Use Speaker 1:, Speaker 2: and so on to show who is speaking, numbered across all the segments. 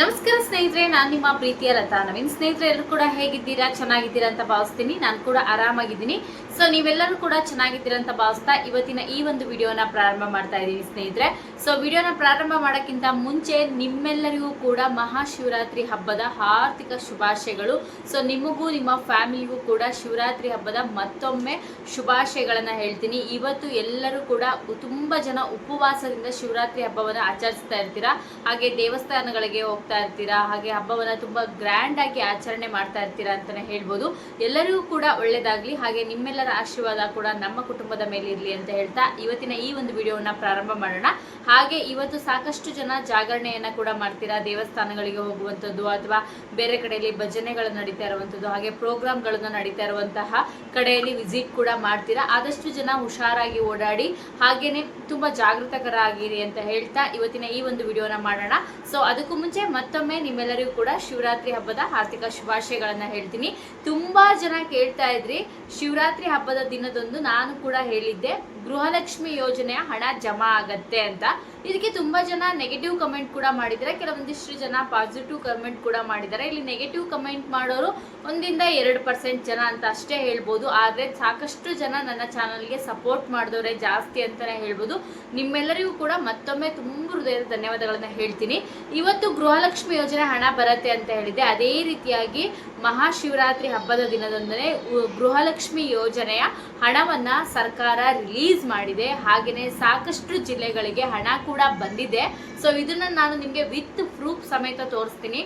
Speaker 1: ನಮಸ್ಕಾರ ಸ್ನೇಹಿತರೆ, ನಾನು ನಿಮ್ಮ ಪ್ರೀತಿಯ ಲತಾ ನವೀನ್. ಸ್ನೇಹಿತರೆ, ಎಲ್ಲರೂ ಕೂಡ ಹೇಗಿದ್ದೀರಾ? ಚೆನ್ನಾಗಿದ್ದೀರಾ ಅಂತ ಭಾವಿಸ್ತೀನಿ. ನಾನು ಕೂಡ ಆರಾಮಾಗಿದ್ದೀನಿ. ಸೊ ನೀವೆಲ್ಲರೂ ಕೂಡ ಚೆನ್ನಾಗಿದ್ದೀರಾ ಅಂತ ಭಾವಿಸ್ತಾ ಇವತ್ತಿನ ಈ ಒಂದು ವಿಡಿಯೋನ ಪ್ರಾರಂಭ ಮಾಡ್ತಾ ಇದ್ದೀನಿ ಸ್ನೇಹಿತರೆ. ಸೊ ವಿಡಿಯೋನ ಪ್ರಾರಂಭ ಮಾಡೋಕ್ಕಿಂತ ಮುಂಚೆ ನಿಮ್ಮೆಲ್ಲರಿಗೂ ಕೂಡ ಮಹಾಶಿವರಾತ್ರಿ ಹಬ್ಬದ ಆರ್ಥಿಕ ಶುಭಾಶಯಗಳು. ಸೊ ನಿಮಗೂ, ನಿಮ್ಮ ಫ್ಯಾಮಿಲಿಗೂ ಕೂಡ ಶಿವರಾತ್ರಿ ಹಬ್ಬದ ಮತ್ತೊಮ್ಮೆ ಶುಭಾಶಯಗಳನ್ನು ಹೇಳ್ತೀನಿ. ಇವತ್ತು ಎಲ್ಲರೂ ಕೂಡ ತುಂಬ ಜನ ಉಪವಾಸದಿಂದ ಶಿವರಾತ್ರಿ ಹಬ್ಬವನ್ನು ಆಚರಿಸ್ತಾ ಇರ್ತೀರಾ? ಹಾಗೆ ದೇವಸ್ಥಾನಗಳಿಗೆ ಹೋಗ್ತಾ ಇರ್ತೀರಾ? ಹಾಗೆ ಹಬ್ಬವನ್ನು ತುಂಬಾ ಗ್ರ್ಯಾಂಡ್ ಆಗಿ ಆಚರಣೆ ಮಾಡ್ತಾ ಇರ್ತೀರಾ ಅಂತಾನೆ ಹೇಳ್ಬೋದು. ಎಲ್ಲರಿಗೂ ಕೂಡ ಒಳ್ಳೇದಾಗ್ಲಿ. ಹಾಗೆ ನಿಮ್ಮೆಲ್ಲರ ಆಶೀರ್ವಾದ ಕೂಡ ನಮ್ಮ ಕುಟುಂಬದ ಮೇಲೆ ಇರಲಿ ಅಂತ ಹೇಳ್ತಾ ಇವತ್ತಿನ ಈ ಒಂದು ವಿಡಿಯೋವನ್ನು ಪ್ರಾರಂಭ ಮಾಡೋಣ. ಹಾಗೆ ಇವತ್ತು ಸಾಕಷ್ಟು ಜನ ಜಾಗರಣೆಯನ್ನ ಕೂಡ ಮಾಡ್ತೀರಾ? ದೇವಸ್ಥಾನಗಳಿಗೆ ಹೋಗುವಂಥದ್ದು ಅಥವಾ ಬೇರೆ ಕಡೆಯಲ್ಲಿ ಭಜನೆಗಳು ನಡೀತಾ ಇರುವಂಥದ್ದು, ಹಾಗೆ ಪ್ರೋಗ್ರಾಮ್ಗಳನ್ನು ನಡೀತಾ ಇರುವಂತಹ ಕಡೆಯಲ್ಲಿ ವಿಸಿಟ್ ಕೂಡ ಮಾಡ್ತೀರಾ? ಆದಷ್ಟು ಜನ ಹುಷಾರಾಗಿ ಓಡಾಡಿ, ಹಾಗೇನೆ ತುಂಬಾ ಜಾಗೃತಕರಾಗಿರಿ ಅಂತ ಹೇಳ್ತಾ ಇವತ್ತಿನ ಈ ಒಂದು ವಿಡಿಯೋನ ಮಾಡೋಣ. ಸೊ ಅದಕ್ಕೂ ಮುಂಚೆ ಮತ್ತೊಮ್ಮೆ ನಿಮ್ಮೆಲ್ಲರಿಗೂ ಕೂಡ ಶಿವರಾತ್ರಿ ಹಬ್ಬದ ಆರ್ಥಿಕ ಶುಭಾಶಯಗಳನ್ನು ಹೇಳ್ತೀನಿ. ತುಂಬಾ ಜನ ಕೇಳ್ತಾ ಇದ್ರಿ, ಶಿವರಾತ್ರಿ ಹಬ್ಬದ ದಿನದಂದು ನಾನು ಕೂಡ ಹೇಳಿದ್ದೆ. ಗೃಹಲಕ್ಷ್ಮಿ ಯೋಜನೆಯ ಹಣ ಜಮಾ ಆಗತ್ತೆ ಅಂತ. ಇದಕ್ಕೆ ತುಂಬಾ ಜನ ನೆಗೆಟಿವ್ ಕಮೆಂಟ್ ಕೂಡ ಮಾಡಿದ್ದಾರೆ. ಕೆಲವೊಂದಿಷ್ಟು ಜನ ಪಾಸಿಟಿವ್ ಕಮೆಂಟ್ ಕೂಡ ಮಾಡಿದ್ದಾರೆ. ಇಲ್ಲಿ ನೆಗೆಟಿವ್ ಕಮೆಂಟ್ ಮಾಡೋರು ಒಂದಿಂದ ಎರಡು ಪರ್ಸೆಂಟ್ ಜನ ಅಂತ ಅಷ್ಟೇ ಹೇಳ್ಬೋದು. ಆದರೆ ಸಾಕಷ್ಟು ಜನ ನನ್ನ ಚಾನಲ್ಗೆ ಸಪೋರ್ಟ್ ಮಾಡಿದವರೇ ಜಾಸ್ತಿ ಅಂತಲೇ ಹೇಳ್ಬೋದು. ನಿಮ್ಮೆಲ್ಲರಿಗೂ ಕೂಡ ಮತ್ತೊಮ್ಮೆ ತುಂಬ ಹೃದಯದ ಧನ್ಯವಾದಗಳನ್ನು ಹೇಳ್ತೀನಿ. ಇವತ್ತು ಗೃಹಲಕ್ಷ್ಮಿ ಯೋಜನೆ ಹಣ ಬರುತ್ತೆ ಅಂತ ಹೇಳಿದೆ ಅದೇ ರೀತಿಯಾಗಿ ಮಹಾಶಿವರಾತ್ರಿ ಹಬ್ಬದ ದಿನದೊಂದನೆ ಉ- ಗೃಹಲಕ್ಷ್ಮಿ ಯೋಜನೆಯ ಹಣವನ್ನ ಸರ್ಕಾರ ರಿಲೀಸ್ ಮಾಡಿದೆ. ಹಾಗೆಯೇ ಸಾಕಷ್ಟು ಜಿಲ್ಲೆಗಳಿಗೆ ಹಣ ಕೂಡ ಬಂದಿದೆ. ಸೊ ಇದನ್ನ ನಾನು ನಿಮಗೆ ವಿತ್ ಪ್ರೂಫ್ ಸಮೇತ ತೋರಿಸ್ತೀನಿ.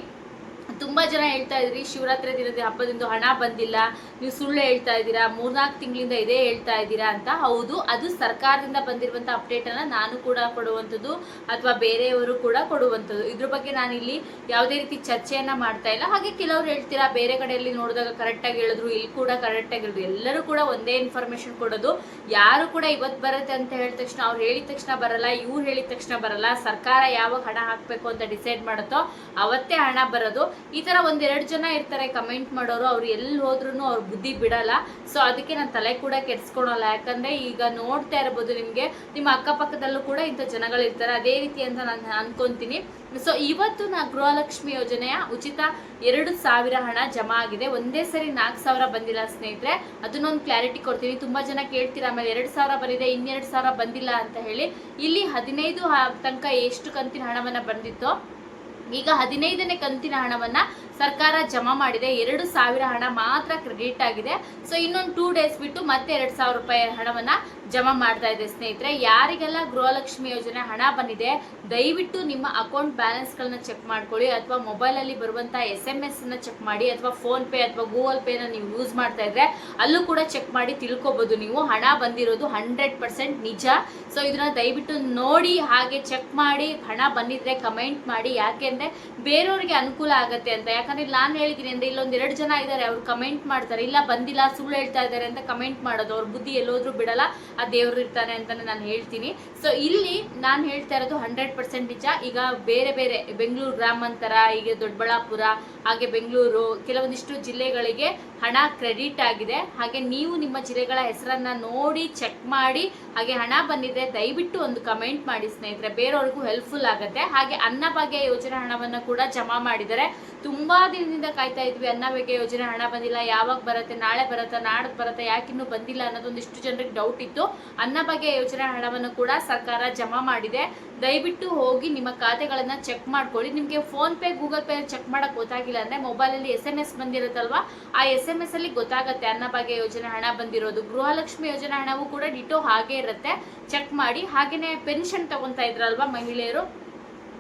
Speaker 1: ತುಂಬಾ ಜನ ಹೇಳ್ತಾ ಇದ್ರಿ, ಶಿವರಾತ್ರಿ ದಿನದ ಹಬ್ಬದಿಂದ ಹಣ ಬಂದಿಲ್ಲ, ನೀವು ಸುಳ್ಳು ಹೇಳ್ತಾ ಇದ್ದೀರಾ, ಮೂರ್ನಾಲ್ಕು ತಿಂಗಳಿಂದ ಇದೇ ಹೇಳ್ತಾ ಇದ್ದೀರಾ ಅಂತ ಹೌದು, ಅದು ಸರ್ಕಾರದಿಂದ ಬಂದಿರುವಂತ ಅಪ್ಡೇಟ್ ಅನ್ನ ನಾನು ಕೂಡ ಕೊಡುವಂಥದ್ದು ಅಥವಾ ಬೇರೆಯವರು ಕೂಡ ಕೊಡುವಂಥದ್ದು. ಇದ್ರ ಬಗ್ಗೆ ನಾನು ಇಲ್ಲಿ ಯಾವುದೇ ರೀತಿ ಚರ್ಚೆಯನ್ನ ಮಾಡ್ತಾ ಇಲ್ಲ. ಹಾಗೆ ಕೆಲವರು ಹೇಳ್ತೀರಾ, ಬೇರೆ ಕಡೆಯಲ್ಲಿ ನೋಡಿದಾಗ ಕರೆಕ್ಟಾಗಿ ಹೇಳಿದ್ರು, ಇಲ್ಲಿ ಕೂಡ ಕರೆಕ್ಟಾಗಿ ಹೇಳಿದ್ರು. ಎಲ್ಲರೂ ಕೂಡ ಒಂದೇ ಇನ್ಫಾರ್ಮೇಶನ್ ಕೊಡೋದು. ಯಾರು ಕೂಡ ಇವತ್ತು ಬರುತ್ತೆ ಅಂತ ಹೇಳಿದ ತಕ್ಷಣ, ಅವ್ರು ಹೇಳಿದ ತಕ್ಷಣ ಬರಲ್ಲ, ಇವ್ರು ಹೇಳಿದ ತಕ್ಷಣ ಬರಲ್ಲ. ಸರ್ಕಾರ ಯಾವಾಗ ಹಣ ಹಾಕಬೇಕು ಅಂತ ಡಿಸೈಡ್ ಮಾಡುತ್ತೋ, ಅವತ್ತೇ ಹಣ ಬರೋದು. ಈ ತರ ಒಂದೆರಡು ಜನ ಇರ್ತಾರೆ ಕಮೆಂಟ್ ಮಾಡೋರು, ಅವ್ರು ಎಲ್ಲಿ ಹೋದ್ರೂ ಅವ್ರ ಬುದ್ಧಿ ಬಿಡಲ್ಲ. ಸೊ ಅದಕ್ಕೆ ನಾನು ತಲೆ ಕೂಡ ಕೆಡ್ಸ್ಕೊಳಲ್ಲ. ಯಾಕಂದ್ರೆ ಈಗ ನೋಡ್ತಾ ಇರ್ಬೋದು ನಿಮಗೆ, ನಿಮ್ಮ ಅಕ್ಕಪಕ್ಕದಲ್ಲೂ ಕೂಡ ಇಂಥ ಜನಗಳು ಇರ್ತಾರೆ. ಅದೇ ರೀತಿ ಅಂತ ನಾನು ಅಂದ್ಕೊತೀನಿ ಸೊ ಇವತ್ತು ನಾ ಗೃಹಲಕ್ಷ್ಮಿ ಯೋಜನೆಯ ಉಚಿತ ಎರಡು ಸಾವಿರ ಹಣ ಜಮಾ ಆಗಿದೆ. ಒಂದೇ ಸರಿ ನಾಲ್ಕು ಸಾವಿರ ಬಂದಿಲ್ಲ ಸ್ನೇಹಿತರೆ. ಅದನ್ನೊಂದು ಕ್ಲಾರಿಟಿ ಕೊಡ್ತೀನಿ. ತುಂಬಾ ಜನ ಕೇಳ್ತೀರಾ, ಆಮೇಲೆ ಎರಡು ಸಾವಿರ ಬಂದಿದೆ, ಇನ್ನೆರಡು ಸಾವಿರ ಬಂದಿಲ್ಲ ಅಂತ ಹೇಳಿ. ಇಲ್ಲಿ ಹದಿನೈದು ತನಕ ಎಷ್ಟು ಕಂತಿನ ಹಣವನ್ನ ಬಂದಿತ್ತೋ ಈಗ ಹದಿನೈದನೇ ಕಂತಿನ ಹಣವನ್ನ ಸರ್ಕಾರ ಜಮಾ ಮಾಡಿದೆ. ಎರಡು ಸಾವಿರ ಹಣ ಮಾತ್ರ ಕ್ರೆಡಿಟ್ ಆಗಿದೆ. ಸೊ, ಇನ್ನೊಂದು ಟೂ ಡೇಸ್ ಬಿಟ್ಟು ಮತ್ತೆ ಎರಡು ಸಾವಿರ ರೂಪಾಯಿ ಹಣವನ್ನ ಜಮಾ ಮಾಡ್ತಾ ಇದೆ ಸ್ನೇಹಿತರೆ. ಯಾರಿಗೆಲ್ಲ ಗೃಹಲಕ್ಷ್ಮಿ ಯೋಜನೆ ಹಣ ಬಂದಿದೆ, ದಯವಿಟ್ಟು ನಿಮ್ಮ ಅಕೌಂಟ್ ಬ್ಯಾಲೆನ್ಸ್ಗಳನ್ನ ಚೆಕ್ ಮಾಡ್ಕೊಳ್ಳಿ. ಅಥವಾ ಮೊಬೈಲಲ್ಲಿ ಬರುವಂಥ ಎಸ್ ಎಂ ಎಸ್ ಅನ್ನ ಚೆಕ್ ಮಾಡಿ, ಅಥವಾ ಫೋನ್ ಪೇ ಅಥವಾ ಗೂಗಲ್ ಪೇನ ನೀವು ಯೂಸ್ ಮಾಡ್ತಾ ಇದ್ರೆ ಅಲ್ಲೂ ಕೂಡ ಚೆಕ್ ಮಾಡಿ ತಿಳ್ಕೊಬೋದು ನೀವು. ಹಣ ಬಂದಿರೋದು ಹಂಡ್ರೆಡ್ ಪರ್ಸೆಂಟ್ ನಿಜ. ಸೊ, ಇದನ್ನ ದಯವಿಟ್ಟು ನೋಡಿ, ಹಾಗೆ ಚೆಕ್ ಮಾಡಿ, ಹಣ ಬಂದಿದ್ರೆ ಕಮೆಂಟ್ ಮಾಡಿ. ಯಾಕೆಂದರೆ ಬೇರೆಯವ್ರಿಗೆ ಅನುಕೂಲ ಆಗುತ್ತೆ ಅಂತ. ಯಾಕಂದ್ರೆ ನಾನು ಹೇಳಿದ್ದೀನಿ ಅಂದ್ರೆ ಇಲ್ಲೊಂದ್ ಎರಡು ಜನ ಇದ್ದಾರೆ ಅವ್ರು ಕಮೆಂಟ್ ಮಾಡ್ತಾರೆ. ಇಲ್ಲ, ಬಂದಿಲ್ಲ, ಸುಳ್ಳು ಹೇಳ್ತಾ ಇದ್ದಾರೆ ಅಂತ ಕಮೆಂಟ್ ಮಾಡೋದು. ಅವ್ರ ಬುದ್ಧಿ ಎಲ್ಲೋದ್ರೂ ಬಿಡಲ್ಲ, ಆ ದೇವ್ರು ಇರ್ತಾನೆ ಅಂತಾನೆ ನಾನು ಹೇಳ್ತೀನಿ. ಸೊ ಇಲ್ಲಿ ನಾನು ಹೇಳ್ತಾ ಇರೋದು ಹಂಡ್ರೆಡ್ ಪರ್ಸೆಂಟ್ ನಿಜ. ಈಗ ಬೇರೆ ಬೇರೆ, ಬೆಂಗಳೂರು, ಗ್ರಾಮಾಂತರ ಈಗ ದೊಡ್ಡಬಳ್ಳಾಪುರ, ಹಾಗೆ ಬೆಂಗಳೂರು, ಕೆಲವೊಂದಿಷ್ಟು ಜಿಲ್ಲೆಗಳಿಗೆ ಹಣ ಕ್ರೆಡಿಟ್ ಆಗಿದೆ. ಹಾಗೆ ನೀವು ನಿಮ್ಮ ಜಿಲ್ಲೆಗಳ ಹೆಸರನ್ನ ನೋಡಿ ಚೆಕ್ ಮಾಡಿ, ಹಾಗೆ ಹಣ ಬಂದಿದೆ ದಯವಿಟ್ಟು ಒಂದು ಕಮೆಂಟ್ ಮಾಡಿ ಸ್ನೇಹಿತರೆ. ಬೇರೆಯವ್ರಿಗೂ ಹೆಲ್ಪ್ಫುಲ್ ಆಗುತ್ತೆ. ಹಾಗೆ ಅನ್ನಭಾಗ್ಯ ಯೋಜನೆ ಹಣವನ್ನು ಕೂಡ ಜಮಾ ಮಾಡಿದ್ದಾರೆ. ತುಂಬಾ ದಿನದಿಂದ ಕಾಯ್ತಾ ಇದ್ವಿ. ಅನ್ನಭಾಗ್ಯ ಯೋಜನೆ ಹಣ ಬಂದಿಲ್ಲ. ಯಾವಾಗ ಬರುತ್ತೆ, ನಾಳೆ ಬರುತ್ತಾ ನಾಡಕ್ ಬರುತ್ತೆ ಯಾಕಿನ್ನೂ ಬಂದಿಲ್ಲ ಅನ್ನೋದೊಂದಿಷ್ಟು ಜನರಿಗೆ ಡೌಟ್ ಇತ್ತು. ಅನ್ನಭಾಗ್ಯ ಯೋಜನೆ ಹಣವನ್ನು ಕೂಡ ಸರ್ಕಾರ ಜಮಾ ಮಾಡಿದೆ. ದಯವಿಟ್ಟು ಹೋಗಿ ನಿಮ್ಮ ಖಾತೆಗಳನ್ನ ಚೆಕ್ ಮಾಡ್ಕೊಳ್ಳಿ. ನಿಮಗೆ PhonePe, Google pay check ಮಾಡಕ್ ಗೊತ್ತಾಗಿಲ್ಲ ಅಂದ್ರೆ ಮೊಬೈಲಲ್ಲಿ ಎಸ್ ಎಂ ಎಸ್ ಬಂದಿರುತ್ತಲ್ವಾ? ಆ ಎಸ್ ಎಂ ಎಸ್ ಅಲ್ಲಿ ಗೊತ್ತಾಗುತ್ತೆ ಅನ್ನಭಾಗ್ಯ ಯೋಜನೆ ಹಣ ಬಂದಿರೋದು. ಗೃಹಲಕ್ಷ್ಮಿ ಯೋಜನೆ ಹಣವೂ ಕೂಡ ಡಿಟೋ ಹಾಗೆ ಇರುತ್ತೆ. ಚೆಕ್ ಮಾಡಿ. ಹಾಗೇನೆ ಪೆನ್ಷನ್ ತಗೊಂತಾ ಇದ್ರಲ್ವಾ ಮಹಿಳೆಯರು?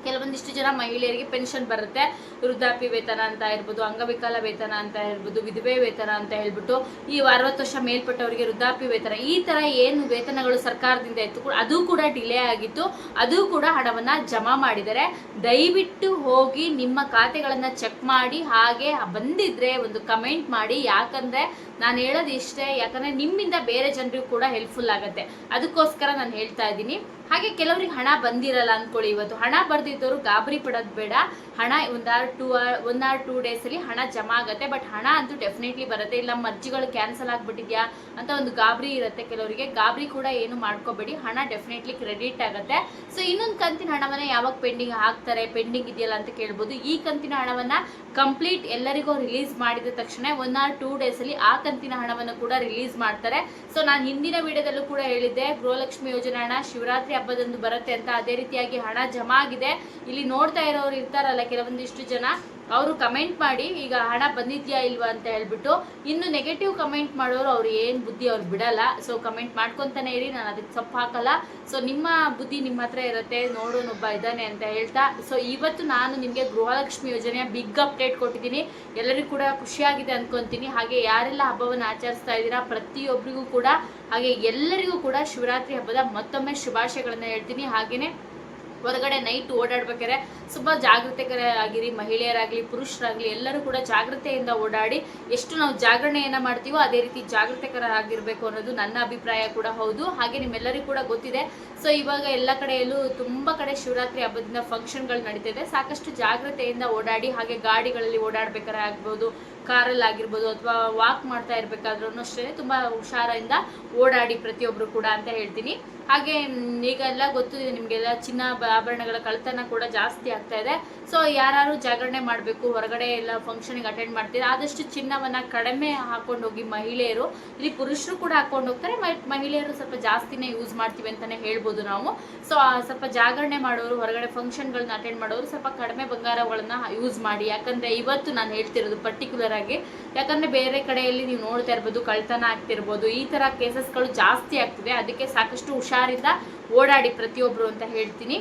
Speaker 1: ಕೆಲವೊಂದಿಷ್ಟು ಜನ ಮಹಿಳೆಯರಿಗೆ ಪೆನ್ಷನ್ ಬರುತ್ತೆ. ವೃದ್ಧಾಪ್ಯ ವೇತನ ಅಂತ ಇರ್ಬೋದು ಅಂಗವಿಕಲ ವೇತನ ಅಂತ ಇರ್ಬೋದು ವಿಧವೆ ವೇತನ ಅಂತ ಹೇಳ್ಬಿಟ್ಟು ಈ ಅರವತ್ತು ವರ್ಷ ಮೇಲ್ಪಟ್ಟವರಿಗೆ ವೃದ್ಧಾಪ್ಯ ವೇತನ. ಈ ತರ ಏನು ವೇತನಗಳು ಸರ್ಕಾರದಿಂದ ಇತ್ತು ಅದು ಕೂಡ ಡಿಲೇ ಆಗಿತ್ತು. ಅದು ಕೂಡ ಹಣವನ್ನ ಜಮಾ ಮಾಡಿದರೆ ದಯವಿಟ್ಟು ಹೋಗಿ ನಿಮ್ಮ ಖಾತೆಗಳನ್ನ ಚೆಕ್ ಮಾಡಿ, ಹಾಗೆ ಬಂದಿದ್ರೆ ಒಂದು ಕಮೆಂಟ್ ಮಾಡಿ. ಯಾಕಂದ್ರೆ ನಾನು ಹೇಳೋದು ಇಷ್ಟೇ, ಯಾಕಂದ್ರೆ ನಿಮ್ಮಿಂದ ಬೇರೆ ಜನರಿಗೂ ಕೂಡ ಹೆಲ್ಪ್ಫುಲ್ ಆಗುತ್ತೆ. ಅದಕ್ಕೋಸ್ಕರ ನಾನು ಹೇಳ್ತಾ ಇದ್ದೀನಿ. ಹಾಗೆ ಕೆಲವರಿಗೆ ಹಣ ಬಂದಿರಲ್ಲ ಅನ್ಕೊಳ್ಳಿ ಇವತ್ತು. ಹಣ ಬರ್ದಿದ್ದವರು ಗಾಬರಿ ಪಡೋದು ಬೇಡ. ಹಣ ಒಂದಾರು ಟೂ ಒಂದಾರು ಟೂ ಡೇಸಲ್ಲಿ ಹಣ ಜಮಾ ಆಗುತ್ತೆ. ಬಟ್ ಹಣ ಅಂತೂ ಡೆಫಿನೆಟ್ಲಿ ಬರುತ್ತೆ. ಇಲ್ಲ ಮರ್ಜಿಗಳು ಕ್ಯಾನ್ಸಲ್ ಆಗಿಬಿಟ್ಟಿದ್ಯಾ ಅಂತ ಒಂದು ಗಾಬರಿ ಇರುತ್ತೆ ಕೆಲವರಿಗೆ. ಗಾಬರಿ ಕೂಡ ಏನು ಮಾಡ್ಕೋಬೇಡಿ. ಹಣ ಡೆಫಿನೆಟ್ಲಿ ಕ್ರೆಡಿಟ್ ಆಗುತ್ತೆ. ಸೊ ಇನ್ನೊಂದು ಕಂತಿನ ಹಣವನ್ನು ಯಾವಾಗ ಪೆಂಡಿಂಗ್ ಹಾಕ್ತಾರೆ ಪೆಂಡಿಂಗ್ ಇದೆಯಲ್ಲ ಅಂತ ಕೇಳ್ಬೋದು. ಈ ಕಂತಿನ ಹಣವನ್ನ ಕಂಪ್ಲೀಟ್ ಎಲ್ಲರಿಗೂ ರಿಲೀಸ್ ಮಾಡಿದ ತಕ್ಷಣ ಒನ್ ಆರ್ ಟೂ ಡೇಸಲ್ಲಿ ಆ ಕಂತಿನ ಹಣವನ್ನು ಕೂಡ ರಿಲೀಸ್ ಮಾಡ್ತಾರೆ. ಸೊ ನಾನು ಹಿಂದಿನ ವಿಡಿಯೋದಲ್ಲೂ ಕೂಡ ಹೇಳಿದ್ದೆ, ಗೃಹಲಕ್ಷ್ಮಿ ಯೋಜನೆ ಹಣ ಶಿವರಾತ್ರಿ ಹಬ್ಬದಂದು ಬರುತ್ತೆ ಅಂತ. ಅದೇ ರೀತಿಯಾಗಿ ಹಣ ಜಮಾ ಆಗಿದೆ. ಇಲ್ಲಿ ನೋಡ್ತಾ ಇರೋರು ಇರ್ತಾರಲ್ಲ ಕೆಲವೊಂದಿಷ್ಟು ಜನ, ಅವರು ಕಮೆಂಟ್ ಮಾಡಿ, ಈಗ ಹಣ ಬಂದಿದ್ಯಾ ಇಲ್ವಾ ಅಂತ ಹೇಳ್ಬಿಟ್ಟು, ಇನ್ನು ನೆಗೆಟಿವ್ ಕಮೆಂಟ್ ಮಾಡೋರು ಅವ್ರು ಏನು ಬುದ್ಧಿ ಅವ್ರು ಬಿಡಲ್ಲ. ಸೊ ಕಮೆಂಟ್ ಮಾಡ್ಕೊತಾನೆ ಇರಿ, ನಾನು ಅದಕ್ಕೆ ಸೊಪ್ಪು ಹಾಕಲ್ಲ. ಸೊ ನಿಮ್ಮ ಬುದ್ಧಿ ನಿಮ್ಮ ಹತ್ರ ಇರುತ್ತೆ ನೋಡೋನೊಬ್ಬ ಇದ್ದಾನೆ ಅಂತ ಹೇಳ್ತಾ. ಸೊ ಇವತ್ತು ನಾನು ನಿಮಗೆ ಗೃಹಲಕ್ಷ್ಮಿ ಯೋಜನೆಯ ಬಿಗ್ ಅಪ್ಡೇಟ್ ಕೊಟ್ಟಿದ್ದೀನಿ. ಎಲ್ಲರಿಗೂ ಕೂಡ ಖುಷಿಯಾಗಿದೆ ಅನ್ಕೊಂತೀನಿ. ಹಾಗೆ ಯಾರೆಲ್ಲ ಹಬ್ಬವನ್ನು ಆಚರಿಸ್ತಾ ಇದ್ದೀರಾ ಪ್ರತಿಯೊಬ್ಬರಿಗೂ ಕೂಡ ಹಾಗೆ ಎಲ್ಲರಿಗೂ ಕೂಡ ಶಿವರಾತ್ರಿ ಹಬ್ಬದ ಮತ್ತೊಮ್ಮೆ ಶುಭಾಶಯಗಳನ್ನು ಹೇಳ್ತೀನಿ. ಹಾಗೆಯೇ ಹೊರಗಡೆ ನೈಟ್ ಓಡಾಡ್ಬೇಕಾದ್ರೆ ತುಂಬಾ ಜಾಗೃತಿಕರ ಆಗಿರಿ, ಮಹಿಳೆಯರಾಗಲಿ, ಪುರುಷರಾಗ್ಲಿ, ಎಲ್ಲರೂ ಕೂಡ ಜಾಗ್ರತೆಯಿಂದ ಓಡಾಡಿ ಎಷ್ಟು ನಾವು ಜಾಗರಣೆಯನ್ನ ಮಾಡ್ತೀವೋ ಅದೇ ರೀತಿ ಜಾಗೃತೆಕರ ಆಗಿರಬೇಕು ಅನ್ನೋದು ನನ್ನ ಅಭಿಪ್ರಾಯ ಕೂಡ ಹೌದು. ಹಾಗೆ ನಿಮ್ಮೆಲ್ಲರಿಗೂ ಕೂಡ ಗೊತ್ತಿದೆ. ಸೊ ಇವಾಗ ಎಲ್ಲ ಕಡೆಯಲ್ಲೂ ತುಂಬ ಕಡೆ ಶಿವರಾತ್ರಿ ಹಬ್ಬದಿಂದ ಫಂಕ್ಷನ್ಗಳು ನಡೀತಿದೆ. ಸಾಕಷ್ಟು ಜಾಗ್ರತೆಯಿಂದ ಓಡಾಡಿ, ಹಾಗೆ ಗಾಡಿಗಳಲ್ಲಿ ಓಡಾಡ್ಬೇಕಾದ್ರೆ ಕಾರಲ್ಲಿ ಆಗಿರ್ಬೋದು ಅಥವಾ ವಾಕ್ ಮಾಡ್ತಾ ಇರ್ಬೇಕಾದ್ರೂ ಅಷ್ಟೇ ತುಂಬ ಹುಷಾರಿಂದ ಓಡಾಡಿ ಪ್ರತಿಯೊಬ್ರು ಕೂಡ ಅಂತ ಹೇಳ್ತೀನಿ. ಹಾಗೆ ಈಗ ಎಲ್ಲ ಗೊತ್ತಿದೆ ನಿಮಗೆಲ್ಲ, ಚಿನ್ನ ಆಭರಣಗಳ ಕಳ್ತನ ಕೂಡ ಜಾಸ್ತಿ ಆಗ್ತಾ ಇದೆ. ಸೊ ಯಾರು ಜಾಗರಣೆ ಮಾಡಬೇಕು, ಹೊರಗಡೆ ಎಲ್ಲ ಫಂಕ್ಷನ್ಗೆ ಅಟೆಂಡ್ ಮಾಡ್ತೀರಾ, ಆದಷ್ಟು ಚಿನ್ನವನ್ನ ಕಡಿಮೆ ಹಾಕೊಂಡು ಹೋಗಿ ಮಹಿಳೆಯರು, ಇಲ್ಲಿ ಪುರುಷರು ಕೂಡ ಹಾಕೊಂಡು ಹೋಗ್ತಾರೆ ಮಹಿಳೆಯರು ಸ್ವಲ್ಪ ಜಾಸ್ತಿನೇ ಯೂಸ್ ಮಾಡ್ತೀವಿ ಅಂತಾನೆ ಹೇಳ್ಬೋದು ನಾವು. ಸೊ ಸ್ವಲ್ಪ ಜಾಗರಣೆ ಮಾಡೋರು, ಹೊರಗಡೆ ಫಂಕ್ಷನ್ಗಳನ್ನ ಅಟೆಂಡ್ ಮಾಡೋರು ಸ್ವಲ್ಪ ಕಡಿಮೆ ಬಂಗಾರಗಳನ್ನ ಯೂಸ್ ಮಾಡಿ. ಯಾಕಂದ್ರೆ ಇವತ್ತು ನಾನು ಹೇಳ್ತಿರೋದು ಪರ್ಟಿಕ್ಯುಲರ್ ಆಗಿ, ಯಾಕಂದ್ರೆ ಬೇರೆ ಕಡೆಯಲ್ಲಿ ನೀವು ನೋಡ್ತಾ ಇರ್ಬೋದು ಕಳ್ತನ ಆಗ್ತಿರ್ಬೋದು, ಈ ತರ ಕೇಸಸ್ಗಳು ಜಾಸ್ತಿ ಆಗ್ತಿದೆ, ಅದಕ್ಕೆ ಸಾಕಷ್ಟು ಹುಷಾರಿಂದ ಓಡಾಡಿ ಪ್ರತಿಯೊಬ್ರು ಅಂತ ಹೇಳ್ತೀನಿ.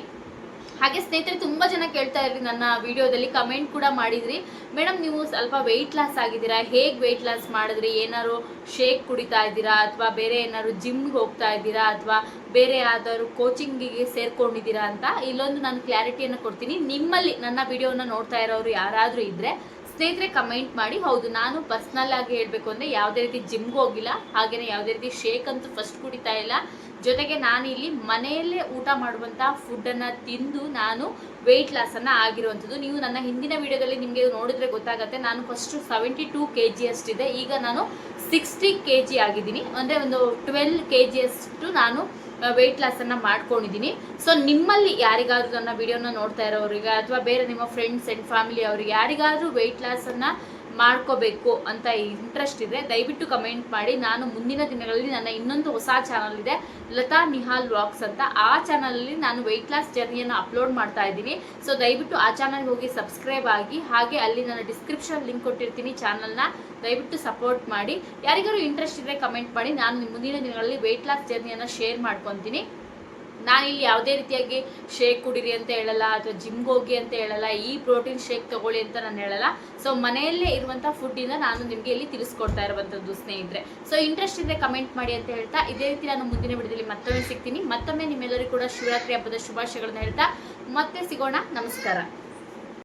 Speaker 1: ಹಾಗೆ ಸ್ನೇಹಿತರೆ, ತುಂಬ ಜನ ಕೇಳ್ತಾ ಇದ್ರಿ ನನ್ನ ವಿಡಿಯೋದಲ್ಲಿ, ಕಮೆಂಟ್ ಕೂಡ ಮಾಡಿದ್ರಿ. ಮೇಡಮ್, ನೀವು ಸ್ವಲ್ಪ ವೆಯ್ಟ್ ಲಾಸ್ ಆಗಿದ್ದೀರಾ? ಹೇಗೆ ವೆಯ್ಟ್ ಲಾಸ್ ಮಾಡಿದ್ರಿ? ಏನಾದ್ರು ಶೇಕ್ ಕುಡಿತಾ ಇದ್ದೀರಾ? ಅಥವಾ ಬೇರೆ ಏನಾದ್ರು ಜಿಮ್ಗೆ ಹೋಗ್ತಾ ಇದ್ದೀರಾ? ಅಥವಾ ಬೇರೆ ಯಾವ್ದಾದ್ರು ಕೋಚಿಂಗಿಗೆ ಸೇರ್ಕೊಂಡಿದ್ದೀರಾ ಅಂತ ಇಲ್ಲೊಂದು ನಾನು ಕ್ಲಾರಿಟಿಯನ್ನು ಕೊಡ್ತೀನಿ. ನಿಮ್ಮಲ್ಲಿ, ನನ್ನ ವಿಡಿಯೋನ ನೋಡ್ತಾ ಇರೋರು ಯಾರಾದರೂ ಇದ್ದರೆ ಸ್ನೇಹಿತರೆ, ಕಮೆಂಟ್ ಮಾಡಿ. ಹೌದು, ನಾನು ಪರ್ಸ್ನಲ್ ಆಗಿ ಹೇಳಬೇಕು ಅಂದರೆ ಯಾವುದೇ ರೀತಿ ಜಿಮ್ಗೆ ಹೋಗಿಲ್ಲ. ಹಾಗೆಯೇ ಯಾವುದೇ ರೀತಿ ಶೇಕ್ ಅಂತೂ ಫಸ್ಟ್ ಕುಡಿತಾ ಇಲ್ಲ. ಜೊತೆಗೆ ಇಲ್ಲಿ ಮನೆಯಲ್ಲೇ ಊಟ ಮಾಡುವಂಥ ಫುಡ್ಡನ್ನು ತಿಂದು ನಾನು ವೆಯ್ಟ್ ಲಾಸನ್ನು ಆಗಿರುವಂಥದ್ದು. ನೀವು ನನ್ನ ಹಿಂದಿನ ವಿಡಿಯೋದಲ್ಲಿ ನಿಮಗೆ ನೋಡಿದ್ರೆ ಗೊತ್ತಾಗುತ್ತೆ. ನಾನು first seventy two K G ಅಷ್ಟಿದೆ. ಈಗ ನಾನು ಸಿಕ್ಸ್ಟಿ ಕೆ ಜಿ ಆಗಿದ್ದೀನಿ. ಅಂದರೆ ಒಂದು ಟ್ವೆಲ್ ಕೆ ಜಿಯಷ್ಟು ನಾನು ವೆಯ್ಟ್ ಲಾಸನ್ನು ಮಾಡ್ಕೊಂಡಿದ್ದೀನಿ. ಸೊ ನಿಮ್ಮಲ್ಲಿ ಯಾರಿಗಾದರೂ ನನ್ನ ವಿಡಿಯೋನ ನೋಡ್ತಾ ಇರೋರಿಗೆ ಅಥವಾ ಬೇರೆ ನಿಮ್ಮ ಫ್ರೆಂಡ್ಸ್ ಆ್ಯಂಡ್ ಫ್ಯಾಮಿಲಿ ಅವ್ರಿಗೆ ಯಾರಿಗಾದರೂ ವೆಯ್ಟ್ ಲಾಸನ್ನು ಮಾಡ್ಕೋಬೇಕು ಅಂತ ಇಂಟ್ರೆಸ್ಟ್ ಇದೆ ದಯವಿಟ್ಟು ಕಮೆಂಟ್ ಮಾಡಿ. ನಾನು ಮುಂದಿನ ದಿನಗಳಲ್ಲಿ ನನ್ನ ಇನ್ನೊಂದು ಹೊಸ ಚಾನಲ್ ಇದೆ, ಲತಾ ನಿಹಾಲ್ ವ್ಲಾಗ್ಸ್ ಅಂತ. ಆ ಚಾನಲಲ್ಲಿ ನಾನು ವೆಯ್ಟ್ ಲಾಸ್ ಜರ್ನಿಯನ್ನು ಅಪ್ಲೋಡ್ ಮಾಡ್ತಾ ಇದ್ದೀನಿ. ಸೊ ದಯವಿಟ್ಟು ಆ ಚಾನಲ್ಗೆ ಹೋಗಿ ಸಬ್ಸ್ಕ್ರೈಬ್ ಆಗಿ, ಹಾಗೆ ಅಲ್ಲಿ ನಾನು ಡಿಸ್ಕ್ರಿಪ್ಷನ್ ಲಿಂಕ್ ಕೊಟ್ಟಿರ್ತೀನಿ ಚಾನಲ್ನ ದಯವಿಟ್ಟು ಸಪೋರ್ಟ್ ಮಾಡಿ. ಯಾರಿಗಾರು ಇಂಟ್ರೆಸ್ಟ್ ಇದ್ದರೆ ಕಮೆಂಟ್ ಮಾಡಿ. ನಾನು ಮುಂದಿನ ದಿನಗಳಲ್ಲಿ ವೆಯ್ಟ್ ಲಾಸ್ ಜರ್ನಿಯನ್ನು ಶೇರ್ ಮಾಡ್ಕೊತೀನಿ. ನಾನಿಲ್ಲಿ ಯಾವುದೇ ರೀತಿಯಾಗಿ ಶೇಕ್ ಕುಡೀರಿ ಅಂತ ಹೇಳಲ್ಲ, ಅಥವಾ ಜಿಮ್ಗೆ ಹೋಗಿ ಅಂತ ಹೇಳಲ್ಲ, ಈ ಪ್ರೋಟೀನ್ ಶೇಕ್ ತಗೊಳ್ಳಿ ಅಂತ ನಾನು ಹೇಳಲ್ಲ. ಸೊ ಮನೆಯಲ್ಲೇ ಇರುವಂಥ ಫುಡ್ಡಿಂದ ನಾನು ನಿಮಗೆ ಇಲ್ಲಿ ತಿಳಿಸ್ಕೊಡ್ತಾ ಇರುವಂಥದ್ದು ಸ್ನೇಹಿತರೆ. ಸೊ ಇಂಟ್ರೆಸ್ಟ್ ಇದ್ದರೆ ಕಮೆಂಟ್ ಮಾಡಿ ಅಂತ ಹೇಳ್ತಾ, ಇದೇ ರೀತಿ ನಾನು ಮುಂದಿನ ವಿಡಿಯೋದಲ್ಲಿ ಮತ್ತೊಮ್ಮೆ ಸಿಗ್ತೀನಿ. ಮತ್ತೊಮ್ಮೆ ನಿಮ್ಮೆಲ್ಲರಿಗೂ ಕೂಡ ಶಿವರಾತ್ರಿ ಹಬ್ಬದ ಶುಭಾಶಯಗಳನ್ನ ಹೇಳ್ತಾ, ಮತ್ತೆ ಸಿಗೋಣ. ನಮಸ್ಕಾರ.